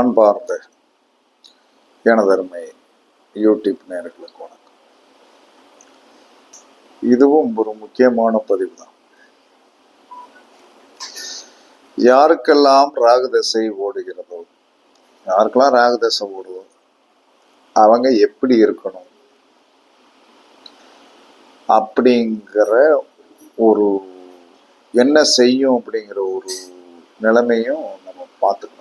அன்பார்ந்த எனதருமை யூடியூப் நேர்களுக்கு வணக்கம். இதுவும் ஒரு முக்கியமான பதிவு தான் யாருக்கெல்லாம் ராகுதசை ஓடுகிறதோ யாருக்கெல்லாம் ராகுதசை ஓடுதோ அவங்க எப்படி இருக்கணும் அப்படிங்கிற ஒரு என்ன செய்யும் அப்படிங்கிற ஒரு நிலைமையும் நம்ம பார்த்துக்கணும்.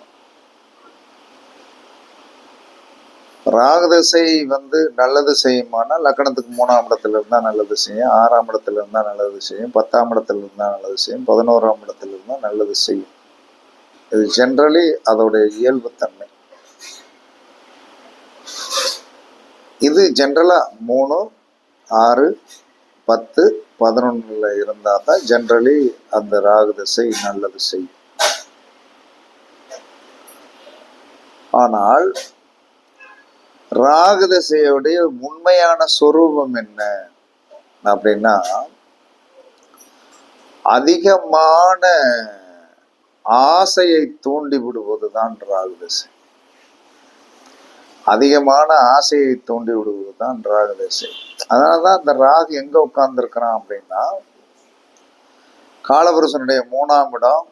ராகதசை வந்து நல்லது செய்யுமானா லக்கணத்துக்கு மூணாம் இடத்துல இருந்தா நல்லது செய்யும். ஆறாம் இடத்துல இருந்தா நல்லது செய்யும். பத்தாம் இடத்துல இருந்தா நல்லது செய்யும். பதினோராம் இடத்துல இருந்தா நல்லது செய்யும். இது ஜென்ரலி அதோடைய இயல்புத்தன்மை. இது ஜென்ரலா மூணு ஆறு பத்து பதினொன்னுல இருந்தா தான் ஜென்ரலி அந்த ராகு திசை நல்லது செய்யும். ஆனால் ராகதசையுடைய உண்மையான சொரூபம் என்ன? அப்படின்னா அதிகமான ஆசையை தூண்டி விடுவதுதான் ராகு அதிகமான ஆசையை தூண்டி விடுவதுதான் ராகு திசை அதனாலதான் இந்த ராகு எங்க உட்கார்ந்துருக்கிறான் அப்படின்னா காலபுருஷனுடைய மூணாம் இடம்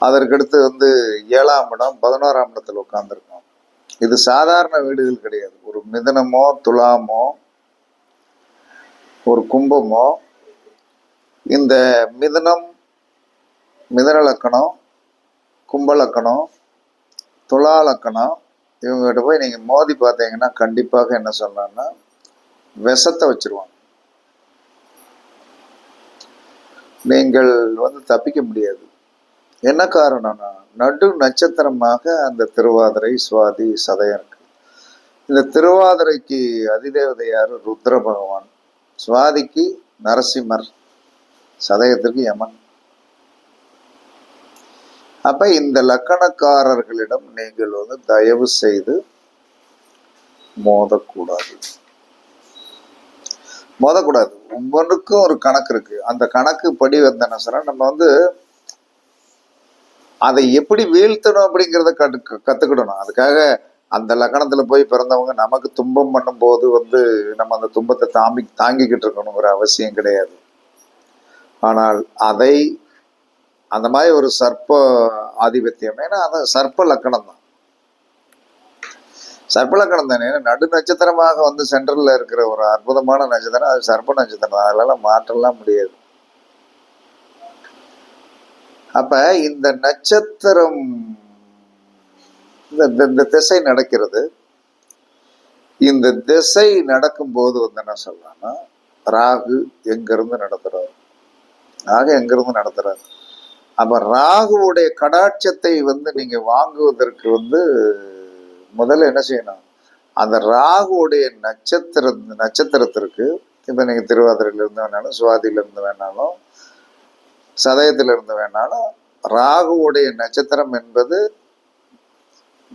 அதற்கடுத்து வந்து ஏழாம் இடம் பதினோராம் இடத்துல உட்கார்ந்துருக்கோம் இது சாதாரண வீடுகள் கிடையாது. ஒரு மிதனமோ துலாமோ ஒரு கும்பமோ இந்த மிதனம் மிதனலக்கணம் கும்பலக்கணம் துளாலக்கணம் இவங்ககிட்ட போய் நீங்கள் மோதி பார்த்தீங்கன்னா கண்டிப்பாக என்ன சொல்லலாம்னா விஷத்தை வச்சிருவாங்க. நீங்கள் வந்து தப்பிக்க முடியாது. என்ன காரணம்னா நடு நட்சத்திரமாக அந்த திருவாதிரை சுவாதி சதயம் இருக்கு. இந்த திருவாதிரைக்கு அதிதேவதை யார் ருத்ர பகவான் சுவாதிக்கு நரசிம்மர் சதயத்திற்கு யமன். அப்ப இந்த லக்கணக்காரர்களிடம் நீங்கள் வந்து தயவு செய்து மோதக்கூடாது. மோதக்கூடாது. ஒவ்வொன்றுக்கும் ஒரு கணக்கு இருக்கு. அந்த கணக்கு படி வந்தேன்னா நம்ம வந்து அதை எப்படி வீழ்த்தணும் அப்படிங்கிறத கட்டு கத்துக்கிடணும். அதுக்காக அந்த லக்கணத்தில் போய் பிறந்தவங்க நமக்கு துன்பம் பண்ணும்போது வந்து நம்ம அந்த துன்பத்தை தாங்கி தாங்கிக்கிட்டு இருக்கணுங்கிற அவசியம் கிடையாது. ஆனால் அதை அந்த மாதிரி ஒரு சர்ப்ப ஆதிபத்தியம் ஏன்னா அது சர்ப்ப லக்கணம் தான். சர்ப்ப லக்கணம் தானே? நடு நட்சத்திரமாக வந்து சென்ட்ரல்ல இருக்கிற ஒரு அற்புதமான நட்சத்திரம் அது சர்ப்ப நட்சத்திரம். தான் அதெல்லாம் மாற்றலாம் முடியாது. அப்ப இந்த நட்சத்திரம் இந்த இந்த- இந்த திசை நடக்கிறது. இந்த திசை நடக்கும்போது வந்து என்ன சொல்லலாம்னா ராகு எங்கிருந்து நடத்துறாரு? ராகு எங்கிருந்து நடத்துறாரு? அப்ப ராகுவுடைய கடாட்சத்தை வந்து நீங்க வாங்குவதற்கு வந்து முதல்ல என்ன செய்யணும்? அந்த ராகுவுடைய நட்சத்திர நட்சத்திரத்திற்கு இப்ப நீங்க திருவாதிரையில இருந்து வேணாலும் சுவாதியில இருந்து வேணாலும் சதயத்தில் இருந்து வேணாலும் ராகுவுடைய நட்சத்திரம் என்பது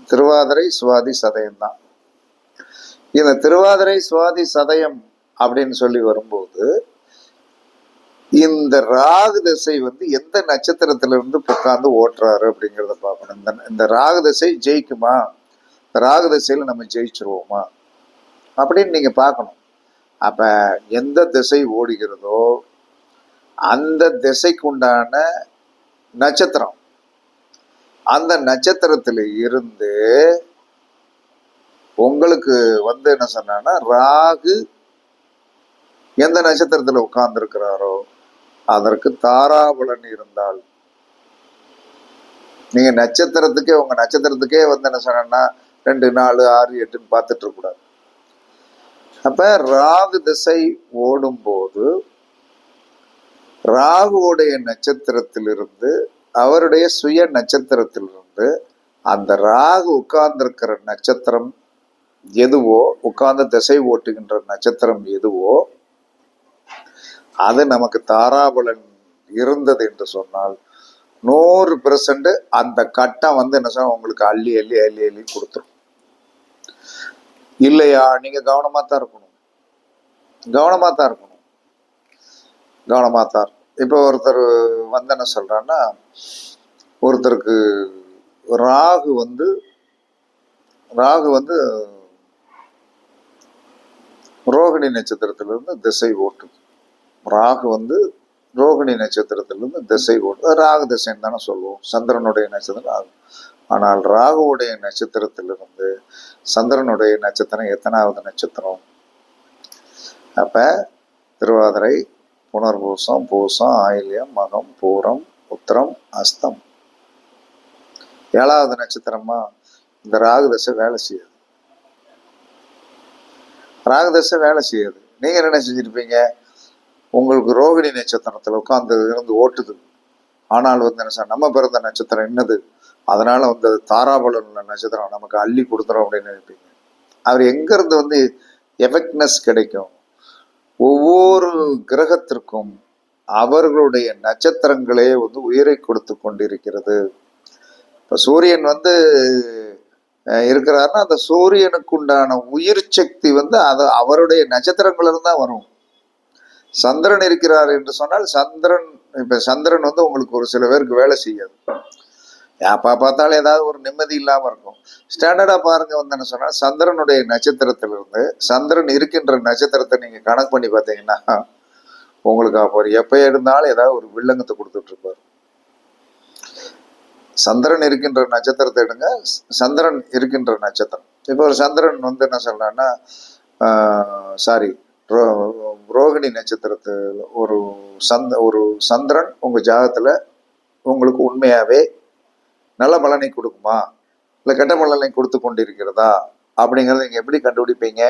திருவாதிரை சுவாதி சதயம் தான் இந்த திருவாதிரை சுவாதி சதயம் அப்படின்னு சொல்லி வரும்போது இந்த ராகு திசை வந்து எந்த நட்சத்திரத்துல இருந்து உட்கார்ந்து ஓட்டுறாரு அப்படிங்கிறத பார்க்கணும். இந்த இந்த ராகு திசை ஜெயிக்குமா? ராகு திசையில நம்ம ஜெயிச்சிருவோமா? அப்படின்னு நீங்க பார்க்கணும். அப்ப எந்த திசை ஓடுகிறதோ அந்த திசைக்கு உண்டான நட்சத்திரம். அந்த நட்சத்திரத்துல இருந்து உங்களுக்கு வந்து என்ன சொன்னா ராகு எந்த நட்சத்திரத்துல உட்கார்ந்துருக்கிறாரோ அதற்கு தாராபலன் இருந்தால். நீங்க நட்சத்திரத்துக்கே உங்க நட்சத்திரத்துக்கே வந்து என்ன சொன்னா ரெண்டு நாலு ஆறு எட்டுன்னு பார்த்துட்டு இருக்க கூடாது. அப்ப ராகு திசை ஓடும்போது ராகுவுடைய நட்சத்திரத்திலிருந்து அவருடைய சுய நட்சத்திரத்திலிருந்து அந்த ராகு உட்கார்ந்திருக்கிற நட்சத்திரம் எதுவோ உட்கார்ந்து திசை ஓட்டுகின்ற நட்சத்திரம் எதுவோ அது நமக்கு தாராபலன் இருந்தது என்று சொன்னால் நூறு பெர்சன்ட் அந்த கட்டம் வந்து என்ன சொன்னால் உங்களுக்கு அள்ளி அள்ளி அள்ளி அள்ளி கொடுத்துரும். இல்லையா? நீங்க கவனமா தான் இருக்கணும். கவனமா தான் இருக்கணும். கவனமா தான் இப்போ ஒருத்தர் வந்து என்ன சொல்கிறான்னா ஒருத்தருக்கு ராகு வந்து ராகு வந்து ரோகிணி நட்சத்திரத்திலிருந்து திசை ஓட்டுது ராகு வந்து ரோகிணி நட்சத்திரத்திலிருந்து திசை ஓட்டு. ராகு திசைன்னு தானே சொல்லுவோம். சந்திரனுடைய நட்சத்திரம் ராகு. ஆனால் ராகுவுடைய நட்சத்திரத்திலிருந்து சந்திரனுடைய நட்சத்திரம் எத்தனாவது நட்சத்திரம்? அப்போ திருவாதிரை புனர்பூசம் பூசம் ஆயில்யம் மகம் பூரம் உத்திரம் அஸ்தம். ஏழாவது நட்சத்திரமா இந்த ராகுதசை வேலை செய்யுது. ராகு தசை வேலை செய்யுது. நீங்க என்ன செஞ்சிருப்பீங்க? உங்களுக்கு ரோகிணி நட்சத்திரத்துல உட்கார்ந்து இருந்து ஓட்டுது. ஆனால் வந்து என்ன சார் நம்ம பிறந்த நட்சத்திரம் என்னது? அதனால வந்து அது தாராபலன் உள்ள நட்சத்திரம் நமக்கு அள்ளி கொடுத்துரும் அப்படின்னு நினைப்பீங்க. அவர் எங்க இருந்து வந்து எஃபெக்ட்னஸ் கிடைக்கும்? ஒவ்வொரு கிரகத்திற்கும் அவர்களுடைய நட்சத்திரங்களே வந்து உயிரை கொடுத்து கொண்டிருக்கிறது. இப்போ சூரியன் வந்து இருக்கிறாருன்னா அந்த சூரியனுக்கு உண்டான உயிர் சக்தி வந்து அது அவருடைய நட்சத்திரங்களிலிருந்து தான் வரும். சந்திரன் இருக்கிறார் என்று சொன்னால் சந்திரன் இப்போ சந்திரன் வந்து உங்களுக்கு ஒரு சில பேருக்கு வேலை செய்யாது. எப்போ பார்த்தாலும் ஏதாவது ஒரு நிம்மதி இல்லாம இருக்கும். ஸ்டாண்டர்டாக பாருங்க வந்தேன்னு என்ன சொன்னா சந்திரனுடைய நட்சத்திரத்திலிருந்து சந்திரன் இருக்கின்ற நட்சத்திரத்தை நீங்க கணக்கு பண்ணி பார்த்தீங்கன்னா உங்களுக்கு அப்போ எப்போ இருந்தாலும் ஏதாவது ஒரு வில்லங்கத்தை கொடுத்துட்ருப்பார் சந்திரன் இருக்கின்ற நட்சத்திரத்தை எடுங்க. சந்திரன் இருக்கின்ற நட்சத்திரம். இப்போ ஒரு சந்திரன் வந்து என்ன சொல்கிறான்னா சாரி ரோகிணி நட்சத்திரத்தில் ஒரு சந்த ஒரு சந்திரன் உங்க ஜாதகத்துல உங்களுக்கு உண்மையாவே நல்ல பலனை கொடுக்குமா? இல்லை கெட்ட பலனை கொடுத்து கொண்டிருக்கிறதா? அப்படிங்கிறத நீங்க எப்படி கண்டுபிடிப்பீங்க?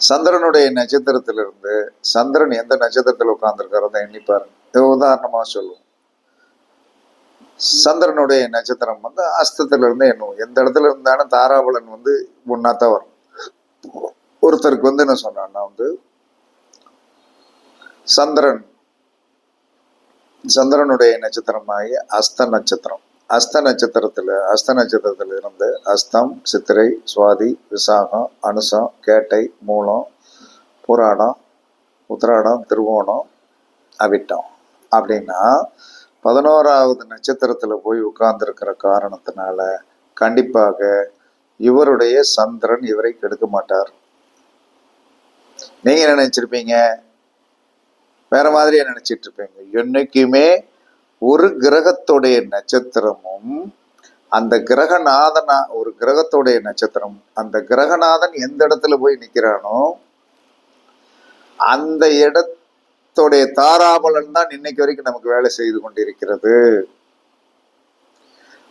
சந்திரனுடைய நட்சத்திரத்திலிருந்து சந்திரன் எந்த நட்சத்திரத்தில் உட்கார்ந்துருக்கிறத அதை உதாரணமாக உதாரணமா சொல்லுவோம். சந்திரனுடைய நட்சத்திரம் வந்து அஸ்தத்திலிருந்து எண்ணுவோம் எந்த இடத்துல இருந்தாலும் தாராபலன் வந்து ஒன்னாத்தான் வரும். ஒருத்தருக்கு வந்து என்ன சொன்னான்னா வந்து சந்திரன் சந்திரனுடைய நட்சத்திரமாகி அஸ்த நட்சத்திரம். அஸ்த நட்சத்திரத்தில் அஸ்த நட்சத்திரத்தில் இருந்து அஸ்தம் சித்திரை சுவாதி விசாகம் அனுசம் கேட்டை மூலம் புராடம் உத்திராடம் திருவோணம் அவிட்டம். அப்படின்னா பதினோராவது நட்சத்திரத்தில் போய் உட்கார்ந்துருக்கிற காரணத்தினால கண்டிப்பாக இவருடைய சந்திரன் இவரை கெடுக்க மாட்டார். நீங்கள் என்ன நினைச்சிருப்பீங்க? வேற மாதிரியா நினைச்சிட்டு இருப்பீங்க. என்னைக்குமே ஒரு கிரகத்துடைய நட்சத்திரமும் அந்த கிரகநாதனா ஒரு கிரகத்துடைய நட்சத்திரம் அந்த கிரகநாதன் எந்த இடத்துல போய் நிக்கிறானோ அந்த இடத்துடைய தாராபலன் தான் இன்னைக்கு வரைக்கும் நமக்கு வேலை செய்து கொண்டிருக்கிறது.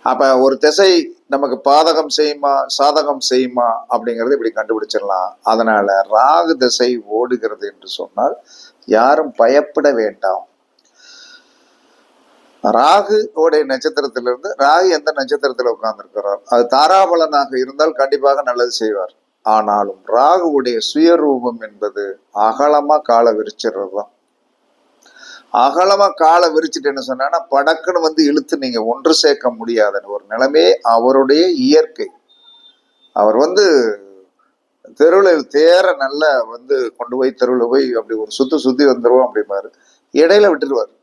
அப்ப ஒரு திசை நமக்கு பாதகம் செய்யுமா சாதகம் செய்யுமா அப்படிங்கறது இப்படி கண்டுபிடிச்சிடலாம். அதனால ராகு திசை ஓடுகிறது என்று சொன்னால் யாரும் பயப்பட வேண்டாம். ராகு உடைய நட்சத்திரத்திலிருந்து ராகு எந்த நட்சத்திரத்துல உட்கார்ந்திருக்கிறார்? அது தாராபலனாக இருந்தால் கண்டிப்பாக நல்லது செய்வார். ஆனாலும் ராகுவுடைய சுயரூபம் என்பது அகலமா காலை விரிச்சிடுறது தான் அகலமா காலை விரிச்சிட்டு என்ன சொன்னா படக்குன்னு வந்து இழுத்து நீங்க ஒன்று சேர்க்க முடியாதுன்னு. ஒரு நிலைமையே அவருடைய இயற்கை. அவர் வந்து தெருவில் தேர நல்லா வந்து கொண்டு போய் தெருவில் போய் அப்படி ஒரு சுத்தி சுத்தி வந்துருவோம் அப்படிம்பாரு. இடையில விட்டுருவார்.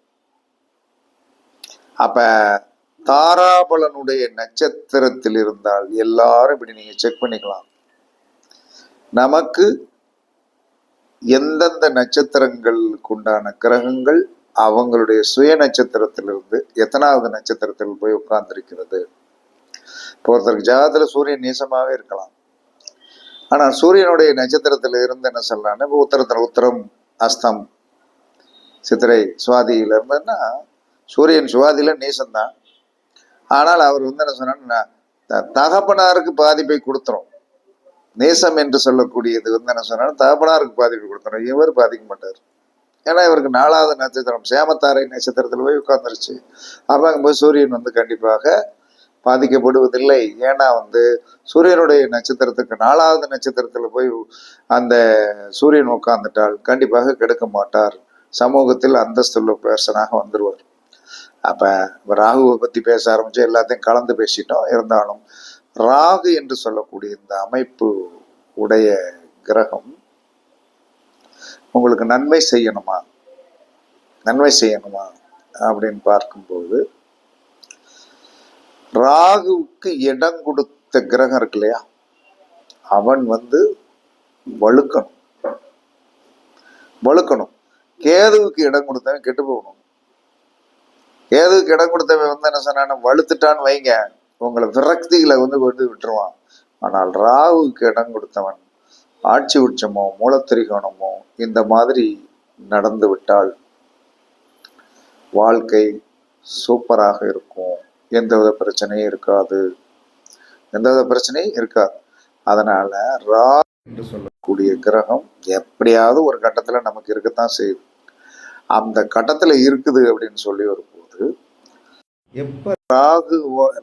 அப்ப தாராபலனுடைய நட்சத்திரத்தில் இருந்தால் எல்லாரும் இப்படி நீங்க செக் பண்ணிக்கலாம். நமக்கு எந்தெந்த நட்சத்திரங்களுக்கு உண்டான கிரகங்கள் அவங்களுடைய சுய நட்சத்திரத்திலிருந்து எத்தனாவது நட்சத்திரத்தில் போய் உட்கார்ந்திருக்கிறது? இப்போ ஒருத்தருக்கு ஜாதத்தில் சூரியன் நீசமாவே இருக்கலாம். ஆனால் சூரியனுடைய நட்சத்திரத்தில் இருந்து என்ன சொல்லலான்னு இப்போ உத்தரத்தில் உத்தரம் அஸ்தம். சித்திரை சுவாதியில் இருந்ததுன்னா சூரியன் சுவாதியில நீசம்தான் ஆனால் அவர் வந்து என்ன சொன்னா தகப்பனாருக்கு பாதிப்பை கொடுத்துரும். நேசம் என்று சொல்லக்கூடியது வந்து என்ன சொன்னாலும் தகப்பனாருக்கு பாதிப்பை கொடுத்துரும். இவர் பாதிக்க மாட்டார். ஏன்னா இவருக்கு நாலாவது நட்சத்திரம் சேமத்தாரை நட்சத்திரத்தில் போய் உட்காந்துருச்சு அப்போ போய் சூரியன் வந்து கண்டிப்பாக பாதிக்கப்படுவதில்லை. ஏன்னா வந்து சூரியனுடைய நட்சத்திரத்துக்கு நாலாவது நட்சத்திரத்தில் போய் அந்த சூரியன் உட்கார்ந்துட்டால் கண்டிப்பாக கெடுக்க மாட்டார். சமூகத்தில் அந்தஸ்துள்ள பேர்சனாக வந்துருவார். அப்போ ராகுவை பற்றி பேச ஆரம்பிச்சு எல்லாத்தையும் கலந்து பேசிட்டோம். இருந்தாலும் ராகு என்று சொல்லக்கூடிய இந்த அமைப்பு உடைய கிரகம் உங்களுக்கு நன்மை செய்யணுமா? நன்மை செய்யணுமா? அப்படின்னு பார்க்கும்போது ராகுவுக்கு இடம் கொடுத்த கிரகம் இருக்கு இல்லையா? அவன் வந்து வழுக்கணும். வழுக்கணும். கேதுவுக்கு இடம் கொடுத்தவன் கெட்டு போகணும். கேதுவுக்கு இடம் கொடுத்தவன் வந்து என்ன சொன்னான வலுத்துட்டான்னு வைங்க. உங்களை விரக்திகளை வந்து கொண்டு விட்டுருவான். ஆனால் ராகுவுக்கு இடம் கொடுத்தவன் ஆட்சி உச்சமோ மூலத்திரிகோணமோ இந்த மாதிரி நடந்து விட்டால் வாழ்க்கை சூப்பராக இருக்கும். எந்தவித பிரச்சனையும் இருக்காது. எந்தவித பிரச்சனையும் இருக்காது. அதனால ரா என்று சொல்லக்கூடிய கிரகம் எப்படியாவது ஒரு கட்டத்தில் நமக்கு இருக்கத்தான் செய்யுது அந்த கட்டத்தில் இருக்குது அப்படின்னு சொல்லி வரும்போது எப்ப ராகு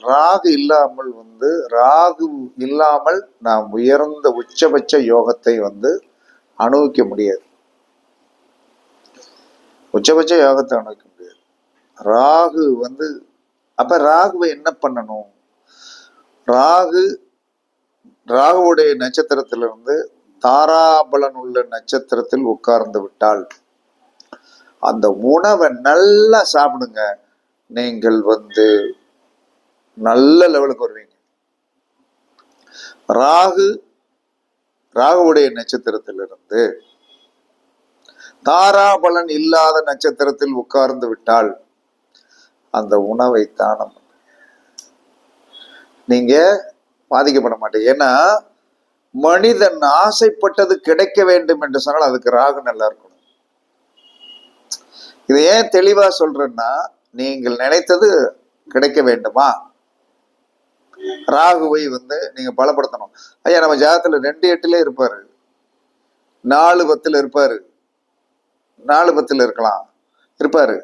ராகு இல்லாமல் வந்து ராகு இல்லாமல் நாம் உயர்ந்த உச்சபட்ச யோகத்தை வந்து அனுபவிக்க முடியாது. உச்சபட்ச யோகத்தை அனுபவிக்க முடியாது. ராகு வந்து அப்ப ராகுவை என்ன பண்ணணும்? ராகு ராகுவுடைய நட்சத்திரத்திலிருந்து தாராபலன் உள்ள நட்சத்திரத்தில் உட்கார்ந்து விட்டால் அந்த உணவை நல்லா சாப்பிடுங்க. நீங்கள் வந்து நல்ல லெவலுக்கு வருவீங்க. ராகு ராகுவுடைய நட்சத்திரத்திலிருந்து தாராபலன் இல்லாத நட்சத்திரத்தில் உட்கார்ந்து விட்டால் அந்த உணவை தானம். நீங்க பாதிக்கப்பட மாட்டீங்க. ஏன்னா மனிதன் ஆசைப்பட்டது கிடைக்க வேண்டும் என்று சொன்னால் அதுக்கு ராகு நல்லா இருக்கணும். இது ஏன் தெளிவா சொல்றேன்னா நீங்கள் நினைத்தது கிடைக்க வேண்டுமா? ராகுவை வந்து நீங்க பலப்படுத்தணும். ஐயா நம்ம ஜாதத்துல ரெண்டு எட்டுல இருப்பாரு. நாலு பத்துல இருப்பாரு. நாலு பத்துல இருக்கலாம். இருப்பாரு.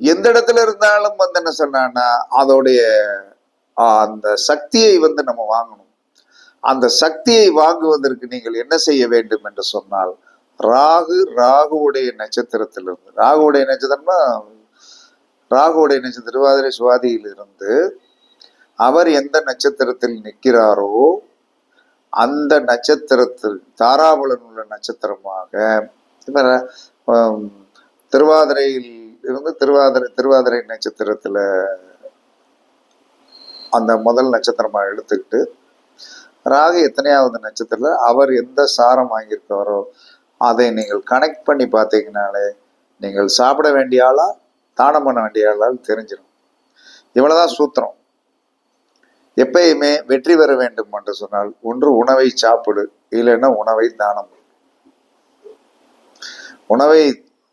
எந்த இடத்துல இருந்தாலும் வந்து என்ன சொன்னான்னா அதோடைய அந்த சக்தியை வந்து நம்ம வாங்கணும். அந்த சக்தியை வாங்குவதற்கு நீங்கள் என்ன செய்ய வேண்டும் என்று சொன்னால் ராகு ராகுவுடைய நட்சத்திரத்திலிருந்து ராகுவுடைய நட்சத்திரம்னா ராகுவுடைய நட்சத்திரம் திருவாதிரை சுவாதியிலிருந்து அவர் எந்த நட்சத்திரத்தில் நிற்கிறாரோ அந்த நட்சத்திரத்தில் தாராபுலன் உள்ள நட்சத்திரமாக திருவாதிரையில் இருந்து திருவாதிரை திருவாதிரை நட்சத்திரத்தில் அந்த முதல் நட்சத்திரமாக எடுத்துக்கிட்டு ராகு எத்தனையாவது நட்சத்திரத்தில் அவர் எந்த சாரம் வாங்கியிருக்காரோ அதை நீங்கள் கனெக்ட் பண்ணி பார்த்தீங்கனாலே நீங்கள் சாப்பிட வேண்டிய ஆளா தானம் பண்ண வேண்டிய ஆளால் தெரிஞ்சிடும் இவ்வளோதான் சூத்திரம். எப்பயுமே வெற்றி பெற வேண்டும் என்று சொன்னால் ஒன்று உணவை சாப்பிடு இல்லைன்னா உணவை தானம் உணவை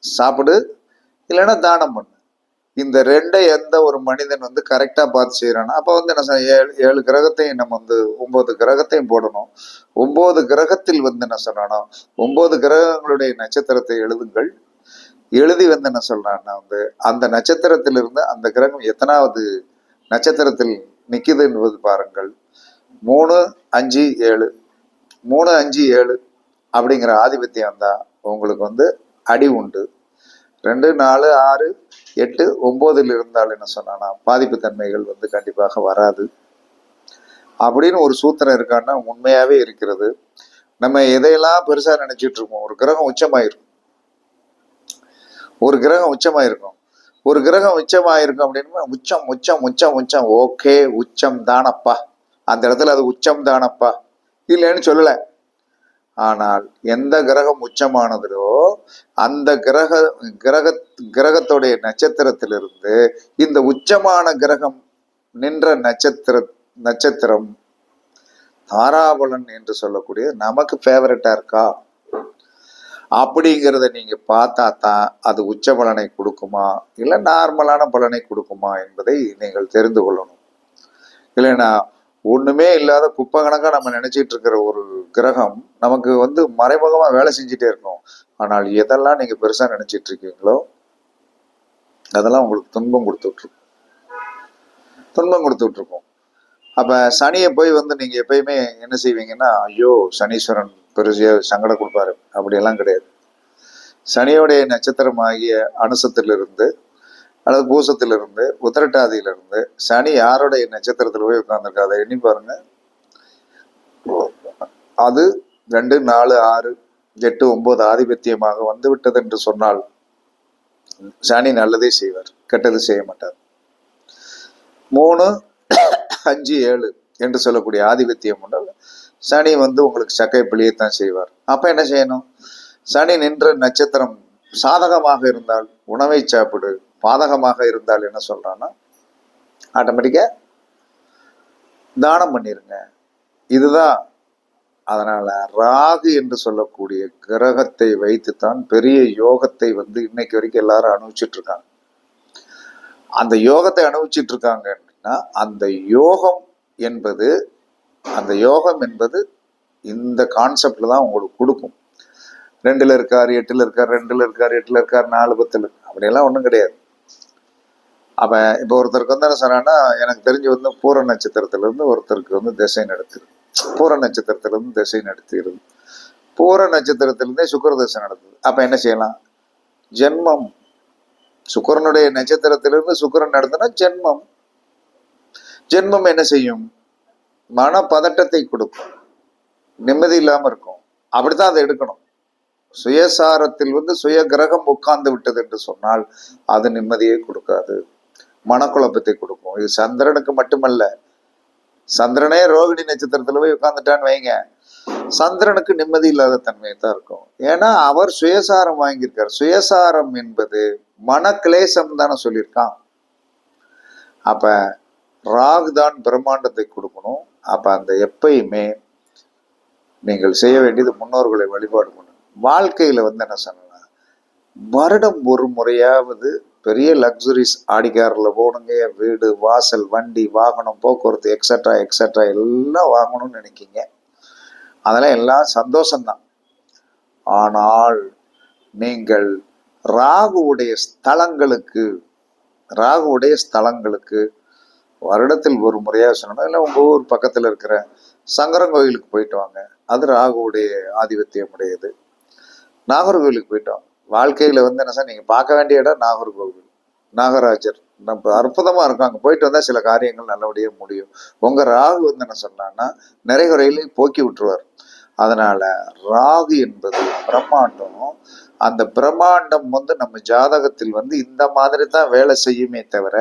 சாப்பிடு இல்லைன்னா தானம் பண்ணு. இந்த ரெண்டை எந்த ஒரு மனிதன் வந்து கரெக்டா பார்த்து செய்யறானா அப்ப வந்து என்ன சொன்ன ஏழு ஏழு கிரகத்தையும் நம்ம வந்து ஒன்பது கிரகத்தையும் போடணும். ஒன்பது கிரகத்தில் வந்து என்ன சொன்னானா ஒன்பது கிரகங்களுடைய நட்சத்திரத்தை எழுதுங்கள். எழுதி வந்து என்ன சொல்றான்னா வந்து அந்த நட்சத்திரத்திலிருந்து அந்த கிரகம் எத்தனாவது நட்சத்திரத்தில் நிக்குது என்பது பாருங்கள். மூணு அஞ்சு ஏழு. மூணு அஞ்சு ஏழு அப்படிங்கிற ஆதிபத்தியம் தான் உங்களுக்கு வந்து அடி உண்டு. ரெண்டு நாலு ஆறு எட்டு ஒம்போதில் இருந்தால் என்ன சொன்னானா பாதிப்பு தன்மைகள் வந்து கண்டிப்பாக வராது. அப்படின்னு ஒரு சூத்திரம் இருக்கான்னா உண்மையாவே இருக்கிறது. நம்ம எதையெல்லாம் பெருசா நினைச்சிட்டு இருக்கோம்? ஒரு கிரகம் உச்சமாயிருக்கும். ஒரு கிரகம் உச்சமாயிருக்கும். ஒரு கிரகம் உச்சமாயிருக்கும் அப்படின்னு உச்சம் உச்சம் உச்சம் உச்சம். ஓகே உச்சம் தானப்பா. அந்த இடத்துல அது உச்சம் தானப்பா. இல்லைன்னு சொல்லலை. ஆனால் எந்த கிரகம் உச்சமானதோ அந்த கிரக கிரக கிரகத்துடைய நட்சத்திரத்திலிருந்து இந்த உச்சமான கிரகம் நின்ற நட்சத்திர நட்சத்திரம் தாராபலன் என்று சொல்லக்கூடிய நமக்கு ஃபேவரட்டா இருக்கா? அப்படிங்கிறத நீங்க பார்த்தா தான் அது உச்ச பலனை கொடுக்குமா? இல்லை நார்மலான பலனை கொடுக்குமா என்பதை நீங்கள் தெரிந்து கொள்ளணும். இல்லைன்னா ஒண்ணுமே இல்லாத குப்பை கணக்கா நம்ம நினைச்சிட்டு இருக்கிற ஒரு கிரகம் நமக்கு வந்து மறைமுகமா வேலை செஞ்சுட்டே இருக்கும். ஆனால் எதெல்லாம் நீங்க பெருசா நினைச்சிட்டு இருக்கீங்களோ அதெல்லாம் உங்களுக்கு துன்பம் கொடுத்துட்டு இருக்கும் துன்பம் கொடுத்துட்டு இருக்கும் அப்ப சனியை போய் வந்து நீங்க எப்பயுமே என்ன செய்வீங்கன்னா ஐயோ சனீஸ்வரன் பெருசியா சங்கடம் கொடுப்பாரு. அப்படியெல்லாம் கிடையாது. சனியோடைய நட்சத்திரமாகிய அனுசத்திலிருந்து அல்லது பூசத்திலிருந்து உத்திரட்டாதியிலிருந்து சனி யாருடைய நட்சத்திரத்தில் போய் உட்கார்ந்துருக்கு? அதை எண்ணி பாருங்க. அது ரெண்டு நாலு ஆறு எட்டு ஒன்பது ஆதிபத்தியமாக வந்து விட்டது என்று சொன்னால் சனி நல்லதே செய்வார் கெட்டது செய்ய மாட்டார். மூணு அஞ்சு ஏழு என்று சொல்லக்கூடிய ஆதிபத்தியம் உண்டால். சனி வந்து உங்களுக்கு சக்கை பிழியத்தான் செய்வார். அப்ப என்ன செய்யணும்? சனி நின்ற நட்சத்திரம் சாதகமாக இருந்தால் உணவை சாப்பிடு பாதகமாக இருந்தால் என்ன சொல்கிறான்னா ஆட்டோமேட்டிக்காக தானம் பண்ணிடுங்க இதுதான் அதனால் ராகு என்று சொல்லக்கூடிய கிரகத்தை வைத்துத்தான் பெரிய யோகத்தை வந்து இன்னைக்கு வரைக்கும் எல்லாரும் அனுபவிச்சுட்டு இருக்காங்க. அந்த யோகத்தை அனுபவிச்சுட்டு இருக்காங்க அப்படின்னா அந்த யோகம் என்பது அந்த யோகம் என்பது இந்த கான்செப்டில் தான் உங்களுக்கு கொடுக்கும். ரெண்டில் இருக்கார் எட்டில் இருக்கார் ரெண்டில் இருக்கார் எட்டில் இருக்கார் நாலு பத்தில் அப்படியெல்லாம் ஒன்றும் கிடையாது. அப்ப இப்போ ஒருத்தருக்கு வந்து என்ன சொன்னான்னா எனக்கு தெரிஞ்சு வந்து பூர நட்சத்திரத்துலேருந்து ஒருத்தருக்கு வந்து திசை நடத்துது பூர நட்சத்திரத்துலேருந்து திசை நடத்திடுது பூர நட்சத்திரத்திலிருந்தே சுக்கிர திசை நடத்துது அப்ப என்ன செய்யலாம்? ஜென்மம். சுக்கரனுடைய நட்சத்திரத்திலிருந்து சுக்கரன் நடத்தினா ஜென்மம். ஜென்மம் என்ன செய்யும்? மன பதட்டத்தை கொடுக்கும். நிம்மதி இல்லாமல் இருக்கும். அப்படித்தான் அதை எடுக்கணும். சுயசாரத்தில் வந்து சுய கிரகம் உட்கார்ந்து விட்டது என்று சொன்னால் அது நிம்மதியை கொடுக்காது. மனக்குழப்பத்தை கொடுக்கும். இது சந்திரனுக்கு மட்டுமல்ல. சந்திரனே ரோகிணி நட்சத்திரத்துல போய் உட்காந்துட்டான்னு வைங்க. சந்திரனுக்கு நிம்மதி இல்லாத தன்மையை தான் இருக்கும். ஏன்னா அவர் சுயசாரம் வாங்கியிருக்கார். சுயசாரம் என்பது மன கிளேசம் தானே சொல்லியிருக்கான். அப்ப ராகு தான் பிரம்மாண்டத்தை கொடுக்கணும். அப்ப அந்த எப்பயுமே நீங்கள் செய்ய வேண்டியது முன்னோர்களை வழிபாடு பண்ணணும் வாழ்க்கையில வந்து என்ன சொன்னா வருடம் ஒரு முறையாவது பெரிய லக்ஸுரிஸ் ஆடிக்காரில் போகணுங்க வீடு வாசல் வண்டி வாகனம் போக்குவரத்து எக்ஸட்ரா எக்ஸட்ரா எல்லாம் வாங்கணும்னு நினைக்கிங்க. அதெல்லாம் எல்லாம் சந்தோஷம்தான். ஆனால் நீங்கள் ராகுவுடைய ஸ்தலங்களுக்கு ராகுவுடைய ஸ்தலங்களுக்கு வருடத்தில் ஒரு முறையாக சொல்லணும் இல்லை உங்கள் ஊர் பக்கத்தில் இருக்கிற சங்கரன் கோயிலுக்கு போயிட்டு வாங்க. அது ராகுவுடைய ஆதிபத்தியம் உடையது நாகர்கோவிலுக்கு போயிட்டோம் வாழ்க்கையில் வந்து என்ன சார் நீங்கள் பார்க்க வேண்டிய இடம் நாகர்கோவில். நாகராஜர். நம்ம அற்புதமாக இருக்கும். அங்கே போயிட்டு வந்தால் சில காரியங்கள் நல்லபடியாக முடியும். உங்கள் ராகு வந்து என்ன சொன்னான்னா நிறைகுறையிலையும் போக்கி விட்டுருவார். அதனால ராகு என்பது பிரம்மாண்டம். அந்த பிரம்மாண்டம் வந்து நம்ம ஜாதகத்தில் வந்து இந்த மாதிரி தான் வேலை செய்யுமே தவிர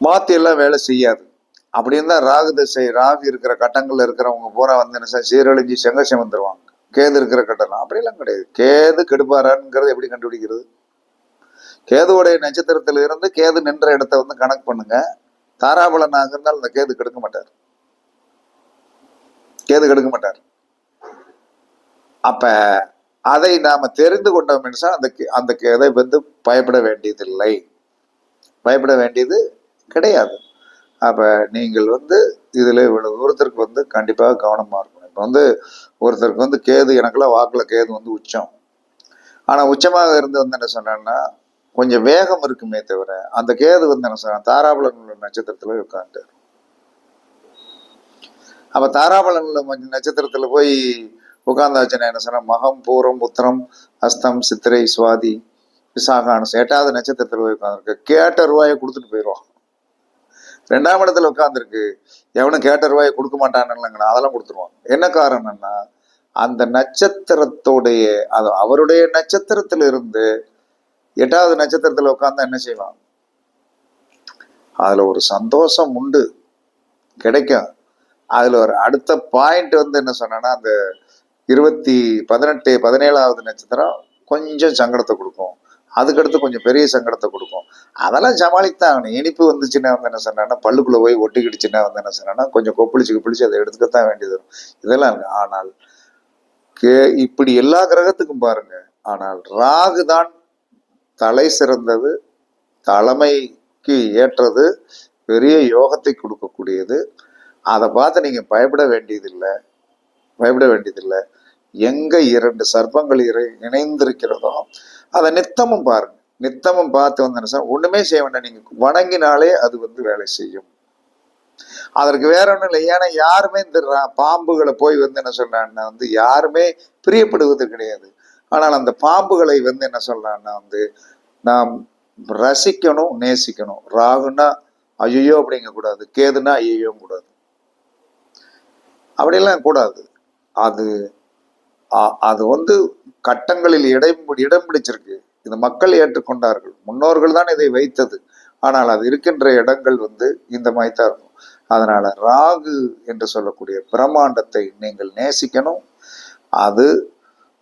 மாத்தி எல்லாம் வேலை செய்யாது. அப்படின்னு தான் ராகு திசை ராகு இருக்கிற கட்டங்கள்ல இருக்கிறவங்க பூரா வந்து என்ன சார் சீரழிஞ்சு செங்கசம் வந்துருவாங்க கேது இருக்கிற கட்டணம் அப்படிலாம் கிடையாது. கேது கெடுப்பாரான்ங்கிறது எப்படி கண்டுபிடிக்கிறது? கேதுவுடைய நட்சத்திரத்தில் இருந்து கேது நின்ற இடத்த வந்து கணக்கு பண்ணுங்க. தாராபலனாக இருந்தால் அந்த கேது கெடுக்க மாட்டார். கேது கெடுக்க மாட்டார். அப்ப அதை நாம தெரிந்து கொண்டோம் என்றால் அந்த கே- அந்த கேதை வந்து பயப்பட வேண்டியதில்லை. பயப்பட வேண்டியது கிடையாது. அப்ப நீங்கள் வந்து இதுல இவ்வளவு தூரத்திற்கு வந்து கண்டிப்பாக கவனமா இருக்கும் இப்போ வந்து ஒருத்தருக்கு வந்து கேது எனக்கெல்லாம் வாக்குல கேது வந்து உச்சம். ஆனா உச்சமாக இருந்து வந்து என்ன சொன்னேன்னா கொஞ்சம் வேகம் இருக்குமே தவிர அந்த கேது வந்து என்ன சொன்ன தாராபலன் நட்சத்திரத்தில் நட்சத்திரத்துல போய் உட்காந்துட்டார் அப்ப தாராபலன் உள்ள நட்சத்திரத்துல போய் உட்காந்தாச்சுன்னா என்ன சொன்னா மகம் பூரம் உத்திரம் அஸ்தம் சித்திரை சுவாதி விசாகானஸ் எட்டாவது நட்சத்திரத்துல போய் உட்காந்துருக்கு கேட்ட ரூபாயை கொடுத்துட்டு போயிடுவான் ரெண்டாம் இடத்துல உட்காந்துருக்கு எவனும் கேட்ட ரூபாயை கொடுக்க மாட்டானுங்களா அதெல்லாம் கொடுத்துருவான். என்ன காரணம்னா அந்த நட்சத்திரத்தோடைய அது அவருடைய நட்சத்திரத்துல இருந்து எட்டாவது நட்சத்திரத்துல உட்கார்ந்தா என்ன செய்வான்? அதுல ஒரு சந்தோஷம் உண்டு. கிடைக்கும். அதுல ஒரு அடுத்த பாயிண்ட் வந்து என்ன சொன்னா அந்த இருபத்தி பதினெட்டு பதினேழாவது நட்சத்திரம் கொஞ்சம் சங்கடத்தை கொடுக்கும். அதுக்கடுத்து கொஞ்சம் பெரிய சங்கடத்தை கொடுக்கும். அதெல்லாம் சமாளித்தான் ஆகணும் இனிப்பு வந்துச்சுன்னா வந்து என்ன சொன்னா பல்லுக்குள்ள போய் ஒட்டிக்கிடுச்சுன்னா வந்து என்ன சொன்னா கொஞ்சம் கொப்பளிச்சு கொப்பளிச்சு அதை எடுத்துக்கத்தான் வேண்டியது வரும். இதெல்லாம் இருக்கு. ஆனால் கே இப்படி எல்லா கிரகத்துக்கும் பாருங்க. ஆனால் ராகு தான் தலை சிறந்தது தலைமைக்கு ஏற்றது பெரிய யோகத்தை கொடுக்கக்கூடியது. அதை பார்த்து நீங்க பயப்பட வேண்டியதில்லை. பயப்பட வேண்டியதில்லை. எங்க இரண்டு சர்ப்பங்கள் இறை இணைந்திருக்கிறதோ அதை நித்தமும் பாருங்க. நித்தமும் பார்த்து வந்து என்ன செய்ய- ஒண்ணுமே செய்ய வேண்டாம். நீங்க வணங்கினாலே அது வந்து வேலை செய்யும். அதற்கு வேற ஒன்றும் இல்லை. ஏன்னா யாருமே இந்த ரா- பாம்புகளை போய் வந்து என்ன சொல்றான்னா வந்து யாருமே பிரியப்படுவது கிடையாது. ஆனால் அந்த பாம்புகளை வந்து என்ன சொல்றான்னா வந்து நாம் ரசிக்கணும் நேசிக்கணும். ராகுனா ஐயோ அப்படிங்க கூடாது. கேதுனா ஐயோ கூடாது. அப்படிலாம் கூடாது. அது அது வந்து கட்டங்களில் இடம் இடம் பிடிச்சிருக்கு இது மக்கள் ஏற்றுக்கொண்டார்கள். முன்னோர்கள் தான் இதை வைத்தது. ஆனால் அது இருக்கின்ற இடங்கள் வந்து இந்த மாதிரி தான் இருக்கும். அதனால ராகு என்று சொல்லக்கூடிய பிரம்மாண்டத்தை நீங்கள் நேசிக்கணும். அது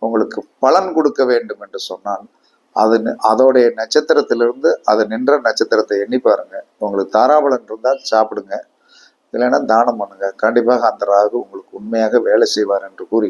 உங்களுக்கு பலன் கொடுக்க வேண்டும் என்று சொன்னால் அது அதோடைய நட்சத்திரத்திலிருந்து அது நின்ற நட்சத்திரத்தை எண்ணி பாருங்க. உங்களுக்கு தாராபலன் இருந்தால் சாப்பிடுங்க. இல்லைன்னா தானம் பண்ணுங்க. கண்டிப்பாக அந்த ராகு உங்களுக்கு உண்மையாக வேலை செய்வார் என்று கூறி